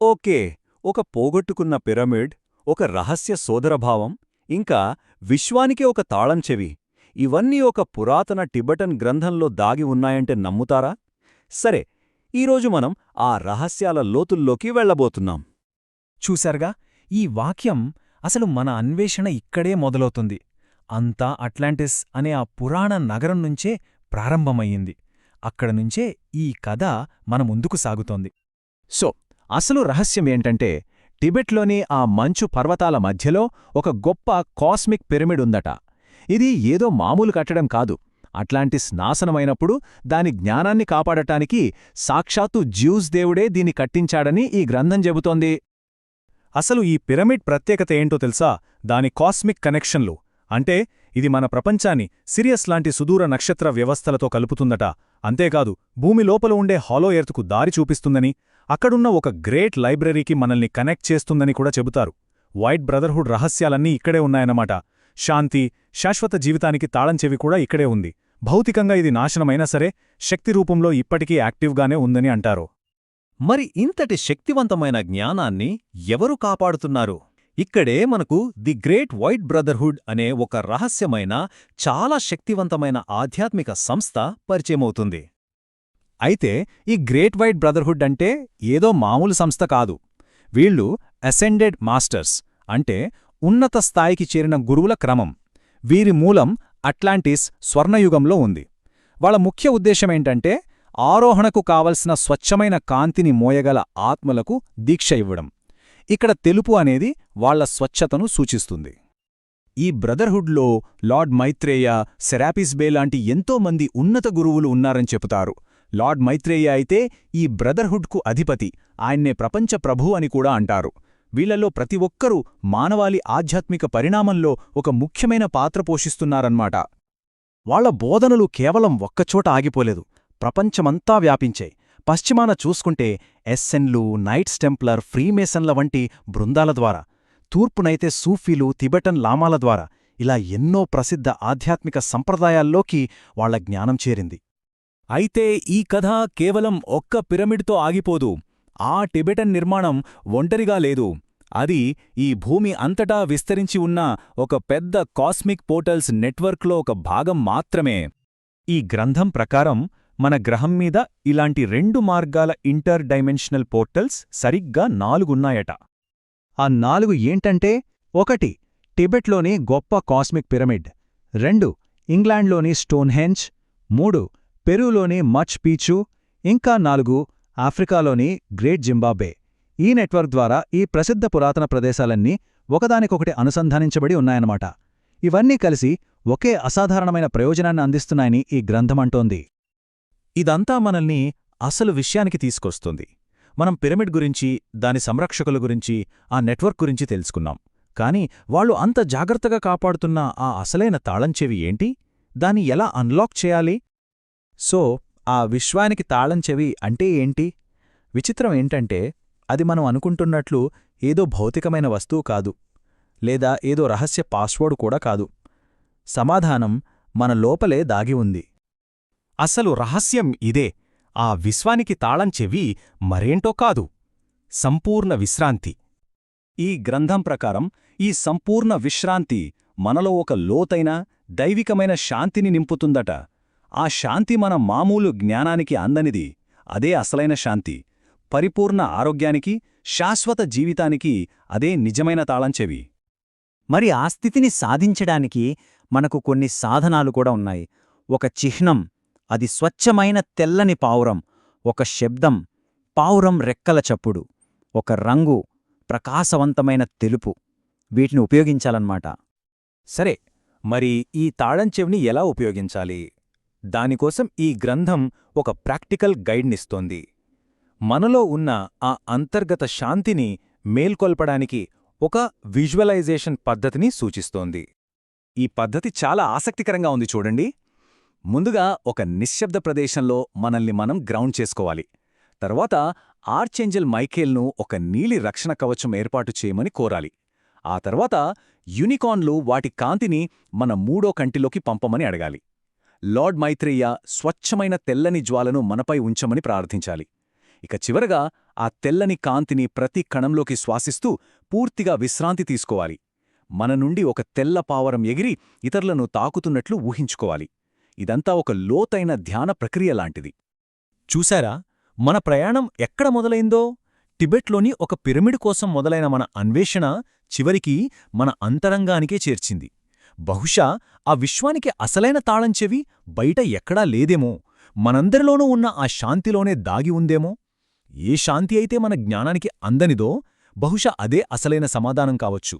Okay ఒక పోగొట్టుకున్న pyramid ఒక రహస్య సోదరభావం ఇంకా విశ్వానికే ఒక తాళం చెవి. ఇవన్నీ ఒక పురాతన టిబెటన్ గ్రంథంలో దాగి ఉన్నాయంటే నమ్ముతారా? సరే ఈరోజు మనం ఆ రహస్యాల లోతుల్లోకి వెళ్ళబోతున్నాం. చూశారుగా ఈ వాక్యం అసలు మన అన్వేషణ ఇక్కడే మొదలవుతుంది. అంతా అట్లాంటిస్ అనే ఆ పురాణ నగరం నుంచే ప్రారంభమయ్యింది. అక్కడ నుంచే ఈ కథ మన ముందుకు సాగుతోంది. సో అసలు రహస్యం ఏంటంటే టిబెట్లోని ఆ మంచు పర్వతాల మధ్యలో ఒక గొప్ప కాస్మిక్ పిరమిడ్ ఉందట. ఇది ఏదో మామూలు కట్టడం కాదు. అట్లాంటిస్ నాశనమైనప్పుడు దాని జ్ఞానాన్ని కాపాడటానికి సాక్షాత్తు జ్యూస్ దేవుడే దీన్ని కట్టించాడని ఈ గ్రంథం చెబుతోంది. అసలు ఈ పిరమిడ్ ప్రత్యేకత ఏంటో తెలుసా? దాని కాస్మిక్ కనెక్షన్లు. అంటే ఇది మన ప్రపంచాన్ని సిరియస్ లాంటి సుదూర నక్షత్ర వ్యవస్థలతో కలుపుతుందట. అంతేకాదు భూమి లోపల ఉండే హాలో ఎర్త్కు దారి చూపిస్తుందని అక్కడున్న ఒక గ్రేట్ లైబ్రరీకి మనల్ని కనెక్ట్ చేస్తుందని కూడా చెబుతారు. వైట్ బ్రదర్హుడ్ రహస్యాలన్నీ ఇక్కడే ఉన్నాయన్నమాట. శాంతి శాశ్వత జీవితానికి తాళంచెవి కూడా ఇక్కడే ఉంది. భౌతికంగా ఇది నాశనమైనా సరే శక్తి రూపంలో ఇప్పటికీ యాక్టివ్గానే ఉందని అంటారు. మరి ఇంతటి శక్తివంతమైన జ్ఞానాన్ని ఎవరు కాపాడుతున్నారు? ఇక్కడే మనకు ది గ్రేట్ వైట్ బ్రదర్హుడ్ అనే ఒక రహస్యమైన చాలా శక్తివంతమైన ఆధ్యాత్మిక సంస్థ పరిచయమవుతుంది. అయితే ఈ గ్రేట్ వైట్ బ్రదర్హుడ్ అంటే ఏదో మామూలు సంస్థ కాదు. వీళ్ళు అసెండెడ్ మాస్టర్స్ అంటే ఉన్నత స్థాయికి చేరిన గురువుల క్రమం. వీరి మూలం అట్లాంటిస్ స్వర్ణయుగంలో ఉంది. వాళ్ళ ముఖ్య ఉద్దేశమేంటంటే ఆరోహణకు కావలసిన స్వచ్ఛమైన కాంతిని మోయగల ఆత్మలకు దీక్ష ఇవ్వడం. ఇక్కడ తెలుపు అనేది వాళ్ళ స్వచ్ఛతను సూచిస్తుంది. ఈ బ్రదర్హుడ్లో లార్డ్ మైత్రేయ సెరాపిస్ బే లాంటి ఎంతోమంది ఉన్నత గురువులు ఉన్నారని చెబుతారు. లార్డ్ మైత్రేయ అయితే ఈ బ్రదర్హుడ్కు అధిపతి. ఆయన్నే ప్రపంచ ప్రభు అని కూడా అంటారు. వీళ్ళలో ప్రతి ఒక్కరూ మానవాళి ఆధ్యాత్మిక పరిణామంలో ఒక ముఖ్యమైన పాత్ర పోషిస్తున్నారన్నమాట వాళ్ళ బోధనలు కేవలం ఒక్కచోట ఆగిపోలేదు. ప్రపంచమంతా వ్యాపించాయి. పశ్చిమాన చూసుకుంటే ఎస్ఎన్లు నైట్స్ టెంప్లర్ ఫ్రీమేసన్ల వంటి బృందాల ద్వారా తూర్పునైతే సూఫీలు తిబెటన్ లామాల ద్వారా ఇలా ఎన్నో ప్రసిద్ధ ఆధ్యాత్మిక సంప్రదాయాల్లోకి వాళ్ళ జ్ఞానం చేరింది. అయితే ఈ కథ కేవలం ఒక్క పిరమిడ్తో ఆగిపోదు. ఆ టిబెటన్ నిర్మాణం ఒంటరిగా లేదు. అది ఈ భూమి అంతటా విస్తరించి ఉన్న ఒక పెద్ద కాస్మిక్ పోర్టల్స్ నెట్వర్క్లో ఒక భాగం మాత్రమే. ఈ గ్రంథం ప్రకారం మన గ్రహం మీద ఇలాంటి రెండు మార్గాల ఇంటర్ డైమెన్షనల్ పోర్టల్స్ సరిగ్గా నాలుగున్నాయట. ఆ నాలుగు ఏంటంటే ఒకటి టిబెట్లోని గొప్ప కాస్మిక్ పిరమిడ్. రెండు ఇంగ్లాండ్లోని స్టోన్హెంచ్ మూడు పెరూలోని మచ్ పీచు ఇంకా నాలుగు ఆఫ్రికాలోని గ్రేట్ జింబాబే ఈ నెట్వర్క్ ద్వారా ఈ ప్రసిద్ధ పురాతన ప్రదేశాలన్నీ ఒకదానికొకటి అనుసంధానించబడి ఉన్నాయన్నమాట. ఇవన్నీ కలిసి ఒకే అసాధారణమైన ప్రయోజనాన్ని అందిస్తున్నాయని ఈ గ్రంథమంటోంది ఇదంతా మనల్ని అసలు విషయానికి తీసుకొస్తుంది. మనం పిరమిడ్ గురించి దాని సంరక్షకుల గురించి ఆ నెట్వర్క్ గురించి తెలుసుకున్నాం. కాని వాళ్ళు అంత జాగ్రత్తగా కాపాడుతున్న ఆ అసలైన తాళంచెవి ఏంటి? దాన్ని ఎలా అన్లాక్ చేయాలి? సో ఆ విశ్వానికి తాళంచెవి అంటే ఏంటి? విచిత్రం ఏంటంటే అది మనం అనుకుంటున్నట్లు ఏదో భౌతికమైన వస్తువు కాదు లేదా ఏదో రహస్య పాస్వర్డ్ కూడా కాదు. సమాధానం మన లోపలే దాగి ఉంది. అసలు రహస్యం ఇదే ఆ విశ్వానికి తాళం చెవి మరేంటో కాదు సంపూర్ణ విశ్రాంతి. ఈ గ్రంథం ప్రకారం ఈ సంపూర్ణ విశ్రాంతి మనలో ఒక లోతైన దైవికమైన శాంతిని నింపుతుందట. ఆ శాంతి మన మామూలు జ్ఞానానికి అందనిది. అదే అసలైన శాంతి. పరిపూర్ణ ఆరోగ్యానికి శాశ్వత జీవితానికి అదే నిజమైన తాళంచెవి మరి ఆ స్థితిని సాధించడానికి మనకు కొన్ని సాధనాలు కూడా ఉన్నాయి. ఒక చిహ్నం అది స్వచ్ఛమైన తెల్లని పావురం ఒక శబ్దం పావురం రెక్కల చప్పుడు ఒక రంగు ప్రకాశవంతమైన తెలుపు. వీటిని ఉపయోగించాలన్నమాట. సరే మరి ఈ తాళంచెవిని ఎలా ఉపయోగించాలి? దానికోసం ఈ గ్రంథం ఒక ప్రాక్టికల్ గైడ్నిస్తోంది. మనలో ఉన్న ఆ అంతర్గత శాంతిని మేల్కొల్పడానికి ఒక విజువలైజేషన్ పద్ధతిని సూచిస్తోంది. ఈ పద్ధతి చాలా ఆసక్తికరంగా ఉంది చూడండి. ముందుగా ఒక నిశ్శబ్ద ప్రదేశంలో మనల్ని మనం గ్రౌండ్ చేసుకోవాలి. తర్వాత ఆర్చెంజల్ మైఖేల్ను ఒక నీలి రక్షణ కవచం ఏర్పాటు చేయమని కోరాలి. ఆ తర్వాత యూనికాన్లు వాటి కాంతిని మన మూడో కంటిలోకి పంపమని అడగాలి. లార్డ్ మైత్రేయ స్వచ్ఛమైన తెల్లని జ్వాలను మనపై ఉంచమని ప్రార్థించాలి. ఇక చివరగా ఆ తెల్లని కాంతిని ప్రతి కణంలోకి శ్వాసిస్తూ పూర్తిగా విశ్రాంతి తీసుకోవాలి. మన నుండి ఒక తెల్ల పావరం ఎగిరి ఇతరులను తాకుతున్నట్లు ఊహించుకోవాలి. ఇదంతా ఒక లోతైన ధ్యాన ప్రక్రియ లాంటిది. చూశారా? మన ప్రయాణం ఎక్కడ మొదలైందో? టిబెట్లోని ఒక పిరమిడ్ కోసం మొదలైన మన అన్వేషణ చివరికి మన అంతరంగానికే చేర్చింది. బహుశా ఆ విశ్వానికి అసలైన తాళం చెవి బయట ఎక్కడా లేదేమో. మనందరిలోనూ ఉన్న ఆ శాంతిలోనే దాగి ఉందేమో? ఏ శాంతి అయితే మన జ్ఞానానికి అందనిదో బహుశా అదే అసలైన సమాధానం కావచ్చు.